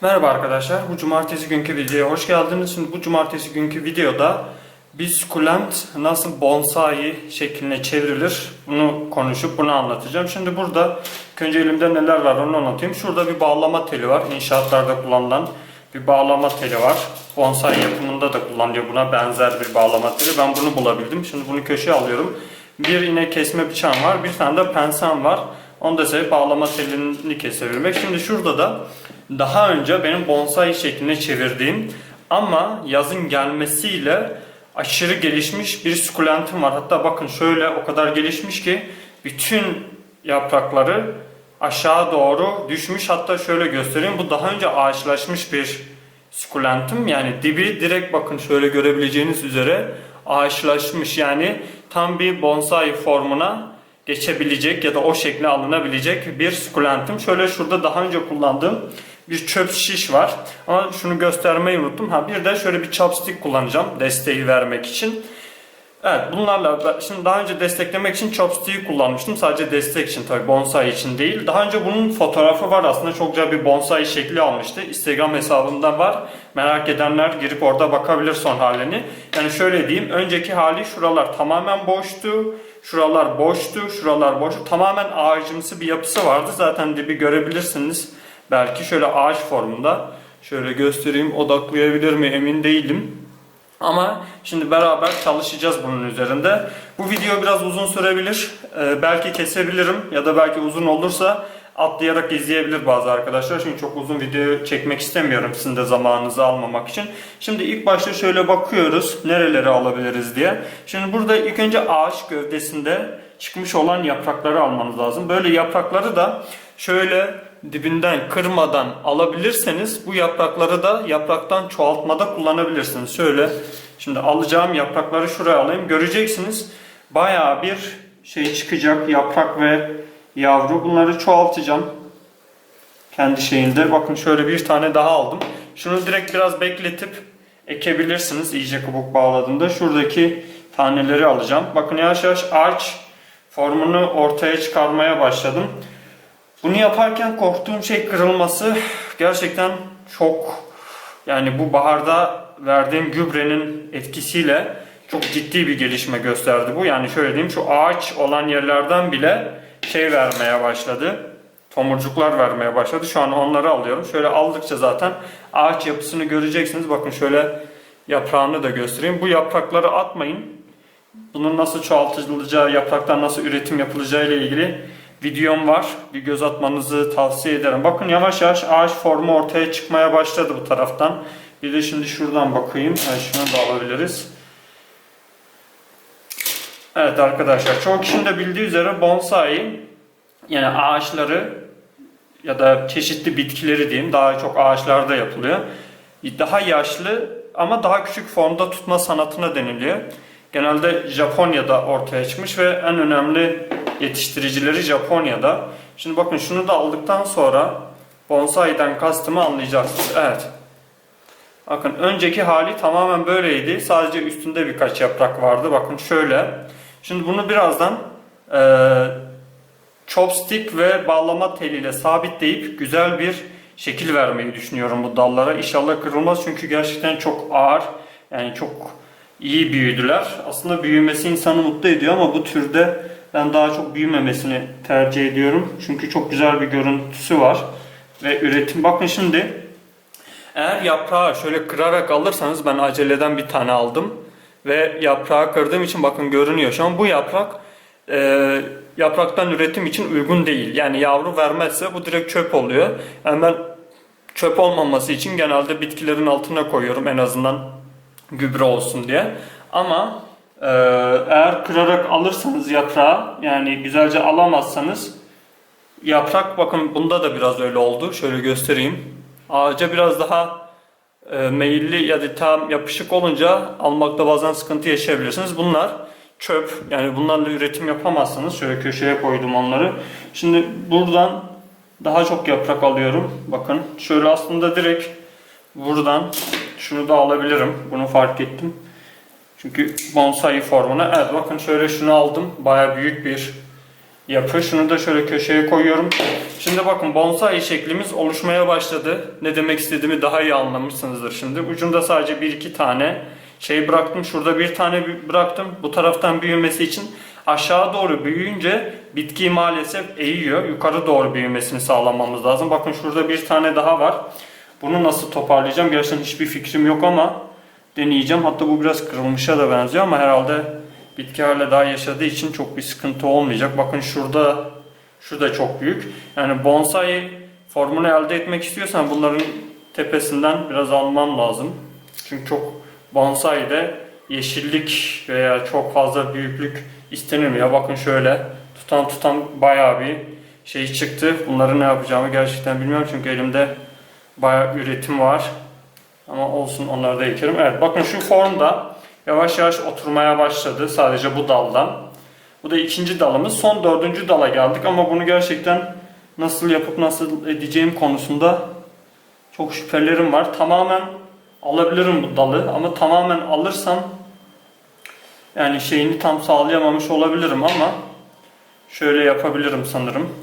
Merhaba arkadaşlar. Bu cumartesi günkü videoya hoş geldiniz. Şimdi bu cumartesi günkü videoda bir sukulent nasıl bonsai şekline çevrilir bunu konuşup bunu anlatacağım. Şimdi burada önce elimde neler var onu anlatayım. Şurada bir bağlama teli var. İnşaatlarda kullanılan bir bağlama teli var. Bonsai yapımında da kullanılıyor buna benzer bir bağlama teli. Ben bunu bulabildim. Şimdi bunu köşeye alıyorum. Bir yine kesme bıçağım var. Bir tane de pensem var. Onu da size bağlama telini kesebilmek. Şimdi şurada da daha önce benim bonsai şekline çevirdiğim ama yazın gelmesiyle aşırı gelişmiş bir sukulentim var. Hatta bakın şöyle o kadar gelişmiş ki bütün yaprakları aşağı doğru düşmüş. Hatta şöyle göstereyim. Bu daha önce ağaçlaşmış bir sukulentim. Yani dibi direkt bakın şöyle görebileceğiniz üzere ağaçlaşmış. Yani tam bir bonsai formuna geçebilecek ya da o şekle alınabilecek bir sukulentim. Şöyle şurada daha önce kullandığım bir çöp şiş var. Ama şunu göstermeyi unuttum. Ha bir de şöyle bir chopstick kullanacağım desteği vermek için. Evet bunlarla şimdi daha önce desteklemek için chopstick'i kullanmıştım. Sadece destek için tabii bonsai için değil. Daha önce bunun fotoğrafı var aslında çok güzel bir bonsai şekli almıştı. Instagram hesabımda var. Merak edenler girip orada bakabilir son halini. Yani şöyle diyeyim önceki hali şuralar tamamen boştu. Şuralar boştu, şuralar boştu. Tamamen ağacımsı bir yapısı vardı. Zaten dibi görebilirsiniz. Belki şöyle ağaç formunda. Şöyle göstereyim odaklayabilir mi emin değilim. Ama şimdi beraber çalışacağız bunun üzerinde. Bu video biraz uzun sürebilir. Ee, belki kesebilirim ya da belki uzun olursa atlayarak izleyebilir bazı arkadaşlar. Çünkü çok uzun video çekmek istemiyorum sizin de zamanınızı almamak için. Şimdi ilk başta şöyle bakıyoruz nereleri alabiliriz diye. Şimdi burada ilk önce ağaç gövdesinde çıkmış olan yaprakları almanız lazım. Böyle yaprakları da şöyle dibinden kırmadan alabilirseniz bu yaprakları da yapraktan çoğaltmada kullanabilirsiniz. Şöyle şimdi alacağım yaprakları şuraya alayım. Göreceksiniz bayağı bir şey çıkacak yaprak ve yavru. Bunları çoğaltacağım. Kendi şeyinde. Bakın şöyle bir tane daha aldım. Şunu direkt biraz bekletip ekebilirsiniz. iyice kabuk bağladığında. Şuradaki taneleri alacağım. Bakın yavaş yavaş ağaç formunu ortaya çıkarmaya başladım. Bunu yaparken korktuğum şey kırılması gerçekten çok yani bu baharda verdiğim gübrenin etkisiyle çok ciddi bir gelişme gösterdi bu. Yani şöyle diyeyim şu ağaç olan yerlerden bile şey vermeye başladı. Tomurcuklar vermeye başladı. Şu an onları alıyorum. Şöyle aldıkça zaten ağaç yapısını göreceksiniz. Bakın şöyle yaprağını da göstereyim. Bu yaprakları atmayın. Bunun nasıl çoğaltılacağı, yapraktan nasıl üretim yapılacağı ile ilgili videom var. Bir göz atmanızı tavsiye ederim. Bakın yavaş yavaş ağaç formu ortaya çıkmaya başladı bu taraftan. Bir de şimdi şuradan bakayım. Yani şunu da alabiliriz. Evet arkadaşlar çoğu kişinin de bildiği üzere bonsai yani ağaçları ya da çeşitli bitkileri diyeyim daha çok ağaçlarda yapılıyor. Daha yaşlı ama daha küçük formda tutma sanatına deniliyor. Genelde Japonya'da ortaya çıkmış ve en önemli yetiştiricileri Japonya'da. Şimdi bakın şunu da aldıktan sonra bonsai'den kastımı anlayacaksınız. Evet. Bakın önceki hali tamamen böyleydi. Sadece üstünde birkaç yaprak vardı. Bakın şöyle. Şimdi bunu birazdan eee chopstick ve bağlama teliyle sabitleyip güzel bir şekil vermeyi düşünüyorum bu dallara. İnşallah kırılmaz çünkü gerçekten çok ağır. Yani çok iyi büyüdüler. Aslında büyümesi insanı mutlu ediyor ama bu türde ben daha çok büyümemesini tercih ediyorum. Çünkü çok güzel bir görüntüsü var. Ve üretim bakın şimdi eğer yaprağı şöyle kırarak alırsanız ben aceleden bir tane aldım. Ve yaprağı kırdığım için bakın görünüyor. Şu an bu yaprak e, yapraktan üretim için uygun değil. Yani yavru vermezse bu direkt çöp oluyor. Yani ben çöp olmaması için genelde bitkilerin altına koyuyorum en azından gübre olsun diye. Ama e, eğer kırarak alırsanız yaprağı yani güzelce alamazsanız yaprak bakın bunda da biraz öyle oldu. Şöyle göstereyim. Ağaca biraz daha e, meyilli ya da tam yapışık olunca almakta bazen sıkıntı yaşayabilirsiniz. Bunlar çöp. Yani bunlarla üretim yapamazsınız. Şöyle köşeye koydum onları. Şimdi buradan daha çok yaprak alıyorum. Bakın şöyle aslında direkt buradan şunu da alabilirim. Bunu fark ettim. Çünkü bonsai formuna. Evet bakın şöyle şunu aldım. Baya büyük bir yapı. Şunu da şöyle köşeye koyuyorum. Şimdi bakın bonsai şeklimiz oluşmaya başladı. Ne demek istediğimi daha iyi anlamışsınızdır şimdi. Ucunda sadece bir iki tane şey bıraktım. Şurada bir tane bıraktım. Bu taraftan büyümesi için aşağı doğru büyüyünce bitki maalesef eğiyor. Yukarı doğru büyümesini sağlamamız lazım. Bakın şurada bir tane daha var. Bunu nasıl toparlayacağım? Gerçekten hiçbir fikrim yok ama deneyeceğim. Hatta bu biraz kırılmışa da benziyor ama herhalde bitki hala daha yaşadığı için çok bir sıkıntı olmayacak. Bakın şurada şu da çok büyük. Yani bonsai formunu elde etmek istiyorsan bunların tepesinden biraz almam lazım. Çünkü çok bonsai'de yeşillik veya çok fazla büyüklük istenilmiyor. Bakın şöyle tutan tutan bayağı bir şey çıktı. Bunları ne yapacağımı gerçekten bilmiyorum çünkü elimde bayağı üretim var. Ama olsun onları da ekerim. Evet bakın şu formda yavaş yavaş oturmaya başladı sadece bu daldan. Bu da ikinci dalımız. Son dördüncü dala geldik ama bunu gerçekten nasıl yapıp nasıl edeceğim konusunda çok şüphelerim var. Tamamen alabilirim bu dalı ama tamamen alırsam yani şeyini tam sağlayamamış olabilirim ama şöyle yapabilirim sanırım.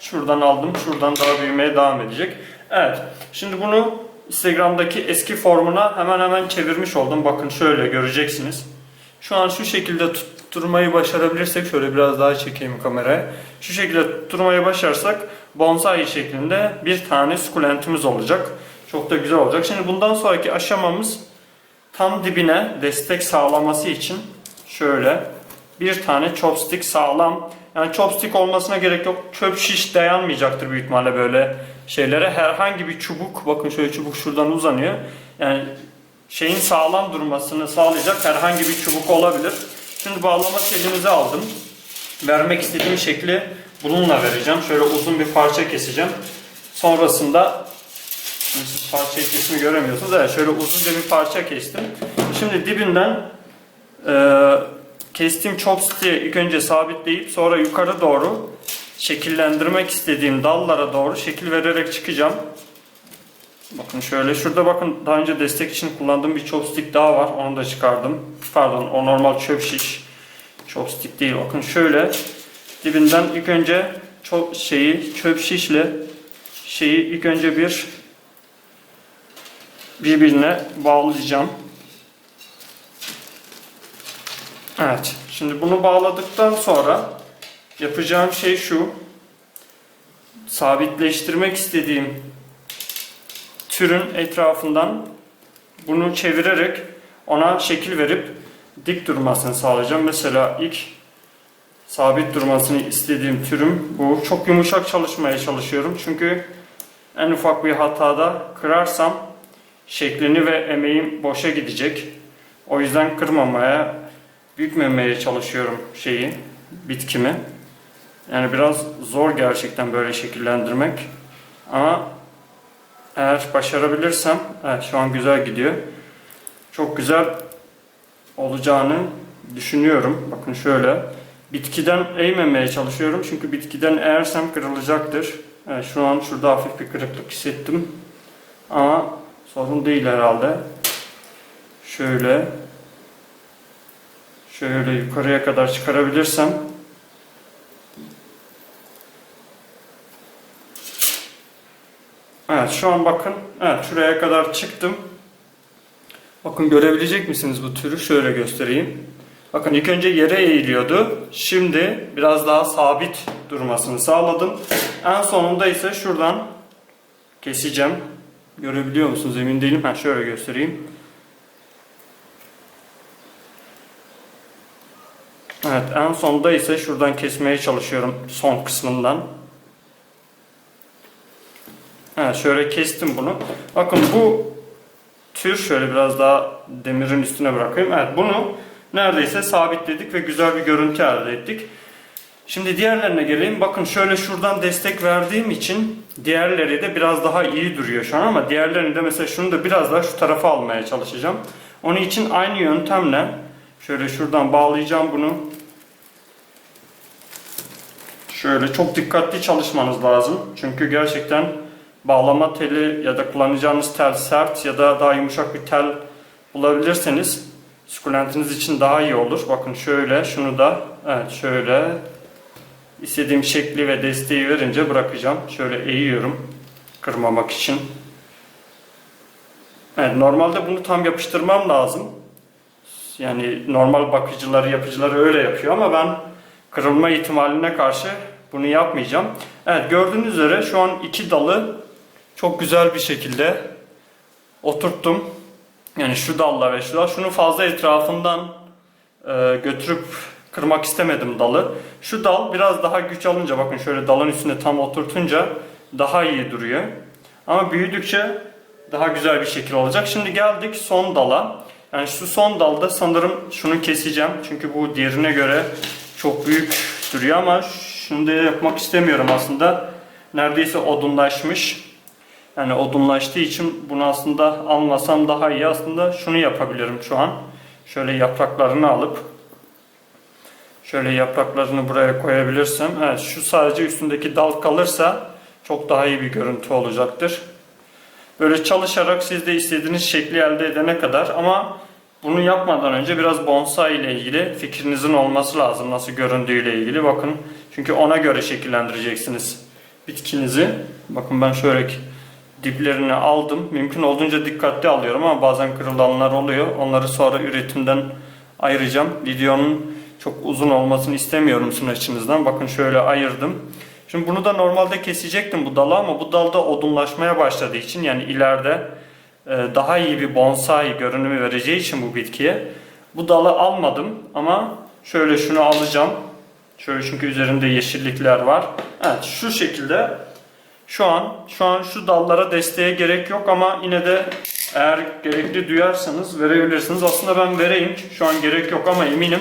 Şuradan aldım. Şuradan daha büyümeye devam edecek. Evet. Şimdi bunu Instagram'daki eski formuna hemen hemen çevirmiş oldum. Bakın şöyle göreceksiniz. Şu an şu şekilde tutturmayı başarabilirsek şöyle biraz daha çekeyim kameraya. Şu şekilde tutturmayı başarsak bonsai şeklinde bir tane sukulentimiz olacak. Çok da güzel olacak. Şimdi bundan sonraki aşamamız tam dibine destek sağlaması için şöyle bir tane chopstick sağlam. Yani chopstick olmasına gerek yok. Çöp şiş dayanmayacaktır büyük ihtimalle böyle şeylere. Herhangi bir çubuk, bakın şöyle çubuk şuradan uzanıyor. Yani şeyin sağlam durmasını sağlayacak herhangi bir çubuk olabilir. Şimdi bağlama telimizi aldım. Vermek istediğim şekli bununla vereceğim. Şöyle uzun bir parça keseceğim. Sonrasında siz parçayı kesimi göremiyorsunuz. Evet şöyle uzunca bir parça kestim. Şimdi dibinden kestiğim chopstick'i ilk önce sabitleyip sonra yukarı doğru şekillendirmek istediğim dallara doğru şekil vererek çıkacağım. Bakın şöyle şurada bakın daha önce destek için kullandığım bir chopstick daha var. Onu da çıkardım. Pardon o normal çöp şiş. Chopstick değil. Bakın şöyle dibinden ilk önce çöp şeyi çöp şişle şeyi ilk önce bir birbirine bağlayacağım. Evet. Şimdi bunu bağladıktan sonra yapacağım şey şu. Sabitleştirmek istediğim türün etrafından bunu çevirerek ona şekil verip dik durmasını sağlayacağım. Mesela ilk sabit durmasını istediğim türüm bu. Çok yumuşak çalışmaya çalışıyorum. Çünkü en ufak bir hatada kırarsam şeklini ve emeğim boşa gidecek. O yüzden kırmamaya, bükmemeye çalışıyorum şeyi, bitkimi. Yani biraz zor gerçekten böyle şekillendirmek. Ama eğer başarabilirsem, evet şu an güzel gidiyor. Çok güzel olacağını düşünüyorum. Bakın şöyle. Bitkiden eğmemeye çalışıyorum. Çünkü bitkiden eğersem kırılacaktır. Evet, şu an şurada hafif bir kırıklık hissettim. Ama sorun değil herhalde. Şöyle. Şöyle yukarıya kadar çıkarabilirsem Evet şu an bakın. Evet şuraya kadar çıktım. Bakın görebilecek misiniz bu türü? Şöyle göstereyim. Bakın ilk önce yere eğiliyordu. Şimdi biraz daha sabit durmasını sağladım. En sonunda ise şuradan keseceğim. Görebiliyor musunuz emin değilim. Ha şöyle göstereyim. Evet en sonunda ise şuradan kesmeye çalışıyorum son kısmından. Evet şöyle kestim bunu. Bakın bu tür şöyle biraz daha demirin üstüne bırakayım. Evet bunu neredeyse sabitledik ve güzel bir görüntü elde ettik. Şimdi diğerlerine geleyim. Bakın şöyle şuradan destek verdiğim için diğerleri de biraz daha iyi duruyor şu an ama diğerlerini de mesela şunu da biraz daha şu tarafa almaya çalışacağım. Onun için aynı yöntemle şöyle şuradan bağlayacağım bunu. Şöyle çok dikkatli çalışmanız lazım. Çünkü gerçekten bağlama teli ya da kullanacağınız tel sert ya da daha yumuşak bir tel bulabilirseniz sukulentiniz için daha iyi olur. Bakın şöyle şunu da evet şöyle istediğim şekli ve desteği verince bırakacağım. Şöyle eğiyorum kırmamak için. Evet, normalde bunu tam yapıştırmam lazım. Yani normal bakıcıları, yapıcıları öyle yapıyor ama ben kırılma ihtimaline karşı bunu yapmayacağım. Evet gördüğünüz üzere şu an iki dalı çok güzel bir şekilde oturttum. Yani şu dalla ve şu dal. Şunu fazla etrafından e, götürüp kırmak istemedim dalı. Şu dal biraz daha güç alınca bakın şöyle dalın üstünde tam oturtunca daha iyi duruyor. Ama büyüdükçe daha güzel bir şekil olacak. Şimdi geldik son dala. Yani şu son dalda sanırım şunu keseceğim. Çünkü bu diğerine göre çok büyük duruyor ama şunu da yapmak istemiyorum aslında. Neredeyse odunlaşmış. Yani odunlaştığı için bunu aslında almasam daha iyi. Aslında şunu yapabilirim şu an. Şöyle yapraklarını alıp şöyle yapraklarını buraya koyabilirsem. Evet şu sadece üstündeki dal kalırsa çok daha iyi bir görüntü olacaktır. Böyle çalışarak siz de istediğiniz şekli elde edene kadar ama bunu yapmadan önce biraz bonsai ile ilgili fikrinizin olması lazım nasıl göründüğüyle ilgili. Bakın çünkü ona göre şekillendireceksiniz bitkinizi. Bakın ben şöyle diplerini aldım. Mümkün olduğunca dikkatli alıyorum ama bazen kırılanlar oluyor. Onları sonra üretimden ayıracağım. Videonun çok uzun olmasını istemiyorum sizin açınızdan. Bakın şöyle ayırdım. Şimdi bunu da normalde kesecektim bu dalı ama bu dalda odunlaşmaya başladığı için yani ileride daha iyi bir bonsai görünümü vereceği için bu bitkiye bu dalı almadım ama şöyle şunu alacağım. Şöyle çünkü üzerinde yeşillikler var. Evet şu şekilde şu an şu an şu dallara desteğe gerek yok ama yine de eğer gerekli duyarsanız verebilirsiniz. Aslında ben vereyim. Şu an gerek yok ama eminim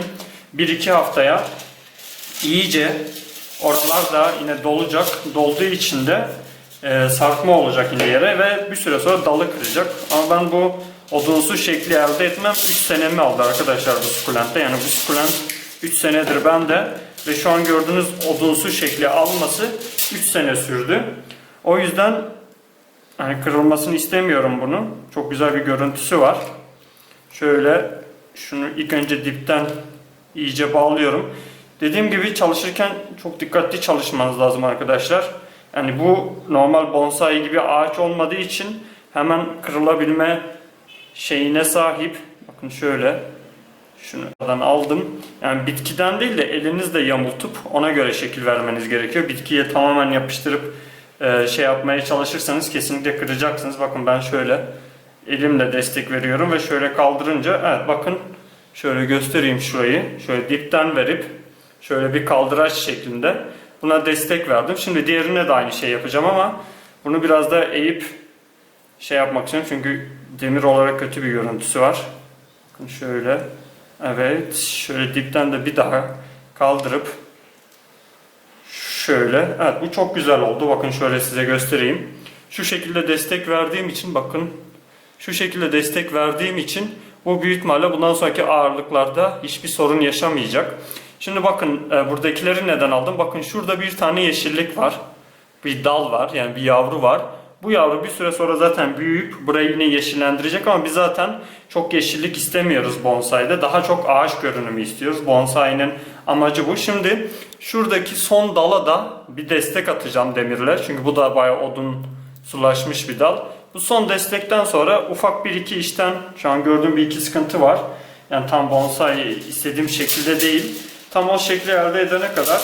1-2 haftaya iyice oralar da yine dolacak. Dolduğu için de e, sarkma olacak yere ve bir süre sonra dalı kıracak. Ama ben bu odunsu şekli elde etmem 3 senemi aldı arkadaşlar bu sukulentte. Yani bu sukulent 3 senedir bende ve şu an gördüğünüz odunsu şekli alması 3 sene sürdü. O yüzden hani kırılmasını istemiyorum bunu. Çok güzel bir görüntüsü var. Şöyle şunu ilk önce dipten iyice bağlıyorum. Dediğim gibi çalışırken çok dikkatli çalışmanız lazım arkadaşlar. Yani bu normal bonsai gibi ağaç olmadığı için hemen kırılabilme şeyine sahip. Bakın şöyle şunu aldım. Yani bitkiden değil de elinizle yamultup ona göre şekil vermeniz gerekiyor. Bitkiye tamamen yapıştırıp e, şey yapmaya çalışırsanız kesinlikle kıracaksınız. Bakın ben şöyle elimle destek veriyorum ve şöyle kaldırınca evet bakın şöyle göstereyim şurayı. Şöyle dipten verip şöyle bir kaldıraç şeklinde buna destek verdim. Şimdi diğerine de aynı şey yapacağım ama bunu biraz da eğip şey yapmak istiyorum çünkü demir olarak kötü bir görüntüsü var. Bakın şöyle evet şöyle dipten de bir daha kaldırıp şöyle evet bu çok güzel oldu. Bakın şöyle size göstereyim. Şu şekilde destek verdiğim için bakın şu şekilde destek verdiğim için bu büyük ihtimalle bundan sonraki ağırlıklarda hiçbir sorun yaşamayacak. Şimdi bakın e, buradakileri neden aldım? Bakın şurada bir tane yeşillik var. Bir dal var yani bir yavru var. Bu yavru bir süre sonra zaten büyüyüp burayı yine yeşillendirecek ama biz zaten çok yeşillik istemiyoruz bonsai'de. Daha çok ağaç görünümü istiyoruz. Bonsai'nin amacı bu. Şimdi şuradaki son dala da bir destek atacağım demirler. Çünkü bu da bayağı odun sulaşmış bir dal. Bu son destekten sonra ufak bir iki işten şu an gördüğüm bir iki sıkıntı var. Yani tam bonsai istediğim şekilde değil. Tam o şekli elde edene kadar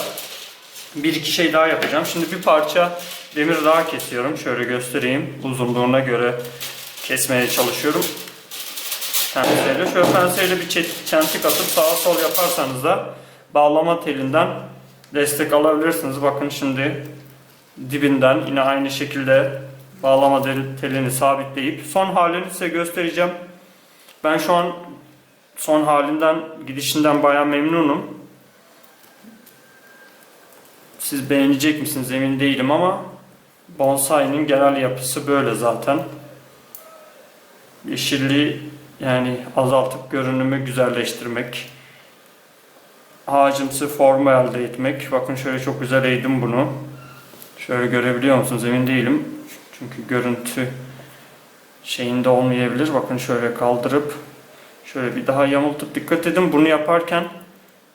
bir iki şey daha yapacağım. Şimdi bir parça demir daha kesiyorum. Şöyle göstereyim. Uzunluğuna göre kesmeye çalışıyorum. Penseyle. Şöyle penseyle bir çentik atıp sağa sol yaparsanız da bağlama telinden destek alabilirsiniz. Bakın şimdi dibinden yine aynı şekilde bağlama telini sabitleyip son halini size göstereceğim. Ben şu an son halinden gidişinden baya memnunum. Siz beğenecek misiniz emin değilim ama bonsai'nin genel yapısı böyle zaten. Yeşilliği yani azaltıp görünümü güzelleştirmek. Ağacımsı formu elde etmek. Bakın şöyle çok güzel eğdim bunu. Şöyle görebiliyor musunuz emin değilim. Çünkü görüntü şeyinde olmayabilir. Bakın şöyle kaldırıp şöyle bir daha yamultup dikkat edin bunu yaparken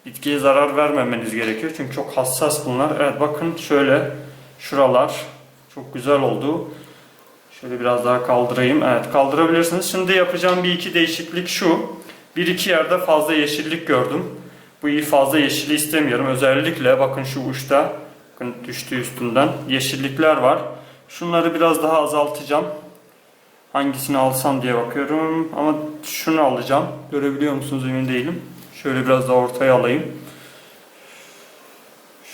bitkiye zarar vermemeniz gerekiyor. Çünkü çok hassas bunlar. Evet bakın şöyle şuralar çok güzel oldu. Şöyle biraz daha kaldırayım. Evet kaldırabilirsiniz. Şimdi yapacağım bir iki değişiklik şu. Bir iki yerde fazla yeşillik gördüm. Bu iyi fazla yeşili istemiyorum. Özellikle bakın şu uçta bakın düştü üstünden yeşillikler var. Şunları biraz daha azaltacağım. Hangisini alsam diye bakıyorum. Ama şunu alacağım. Görebiliyor musunuz emin değilim. Şöyle biraz daha ortaya alayım.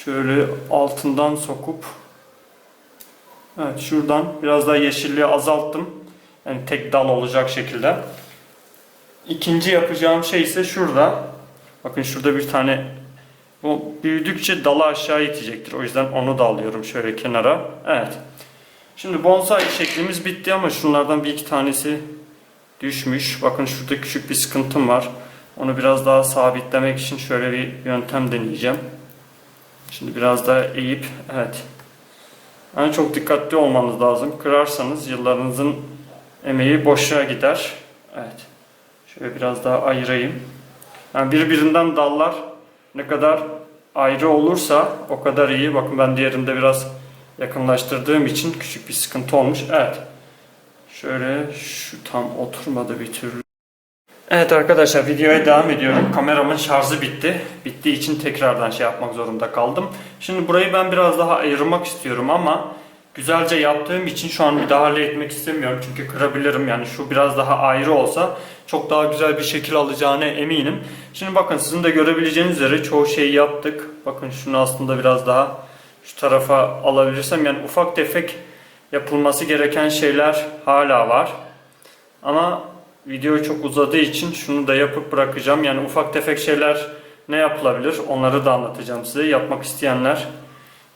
Şöyle altından sokup Evet şuradan biraz daha yeşilliği azalttım. Yani tek dal olacak şekilde. İkinci yapacağım şey ise şurada. Bakın şurada bir tane bu büyüdükçe dalı aşağı itecektir. O yüzden onu da alıyorum şöyle kenara. Evet. Şimdi bonsai şeklimiz bitti ama şunlardan bir iki tanesi düşmüş. Bakın şurada küçük bir sıkıntım var. Onu biraz daha sabitlemek için şöyle bir yöntem deneyeceğim. Şimdi biraz daha eğip evet. Yani çok dikkatli olmanız lazım. Kırarsanız yıllarınızın emeği boşa gider. Evet. Şöyle biraz daha ayırayım. Yani birbirinden dallar ne kadar ayrı olursa o kadar iyi. Bakın ben diğerinde biraz yakınlaştırdığım için küçük bir sıkıntı olmuş. Evet. Şöyle şu tam oturmadı bir türlü. Evet arkadaşlar videoya devam ediyorum. Kameramın şarjı bitti. Bittiği için tekrardan şey yapmak zorunda kaldım. Şimdi burayı ben biraz daha ayırmak istiyorum ama güzelce yaptığım için şu an müdahale etmek istemiyorum. Çünkü kırabilirim. Yani şu biraz daha ayrı olsa çok daha güzel bir şekil alacağına eminim. Şimdi bakın sizin de görebileceğiniz üzere çoğu şeyi yaptık. Bakın şunu aslında biraz daha şu tarafa alabilirsem yani ufak tefek yapılması gereken şeyler hala var. Ama video çok uzadığı için şunu da yapıp bırakacağım. Yani ufak tefek şeyler ne yapılabilir onları da anlatacağım size. Yapmak isteyenler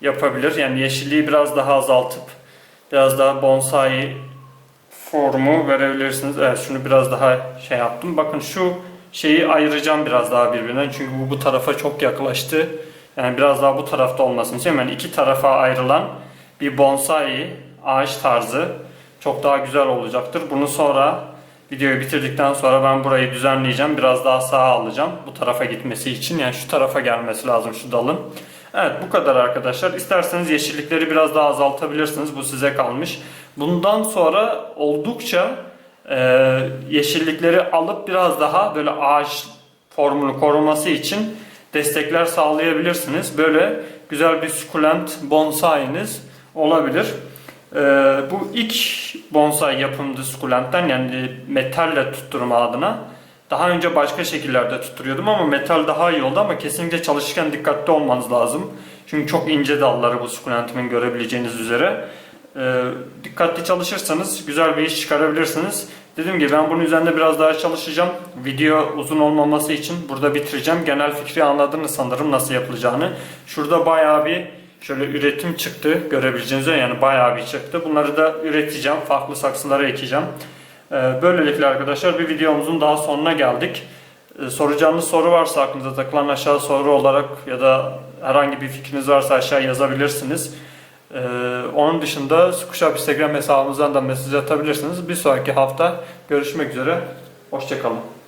yapabilir. Yani yeşilliği biraz daha azaltıp biraz daha bonsai formu verebilirsiniz. Evet şunu biraz daha şey yaptım. Bakın şu şeyi ayıracağım biraz daha birbirinden. Çünkü bu bu tarafa çok yaklaştı. Yani biraz daha bu tarafta olmasını istiyorum. Yani iki tarafa ayrılan bir bonsai ağaç tarzı çok daha güzel olacaktır. Bunu sonra videoyu bitirdikten sonra ben burayı düzenleyeceğim. Biraz daha sağa alacağım. Bu tarafa gitmesi için. Yani şu tarafa gelmesi lazım şu dalın. Evet bu kadar arkadaşlar. İsterseniz yeşillikleri biraz daha azaltabilirsiniz. Bu size kalmış. Bundan sonra oldukça e, yeşillikleri alıp biraz daha böyle ağaç formunu koruması için destekler sağlayabilirsiniz. Böyle güzel bir sukulent bonsai'niz olabilir. Ee, bu ilk bonsai yapımdı sukulentten yani metalle tutturma adına. Daha önce başka şekillerde tutturuyordum ama metal daha iyi oldu ama kesinlikle çalışırken dikkatli olmanız lazım. Çünkü çok ince dalları bu sukulentimin görebileceğiniz üzere. Ee, dikkatli çalışırsanız güzel bir iş çıkarabilirsiniz. Dediğim gibi ben bunun üzerinde biraz daha çalışacağım. Video uzun olmaması için burada bitireceğim. Genel fikri anladınız sanırım nasıl yapılacağını. Şurada bayağı bir şöyle üretim çıktı. Görebileceğiniz üzere yani bayağı bir çıktı. Bunları da üreteceğim. Farklı saksılara ekeceğim. Ee, böylelikle arkadaşlar bir videomuzun daha sonuna geldik. Ee, soracağınız soru varsa aklınıza takılan aşağı soru olarak ya da herhangi bir fikriniz varsa aşağı yazabilirsiniz. Ee, onun dışında Sukuşap Instagram hesabımızdan da mesaj atabilirsiniz. Bir sonraki hafta görüşmek üzere. Hoşçakalın.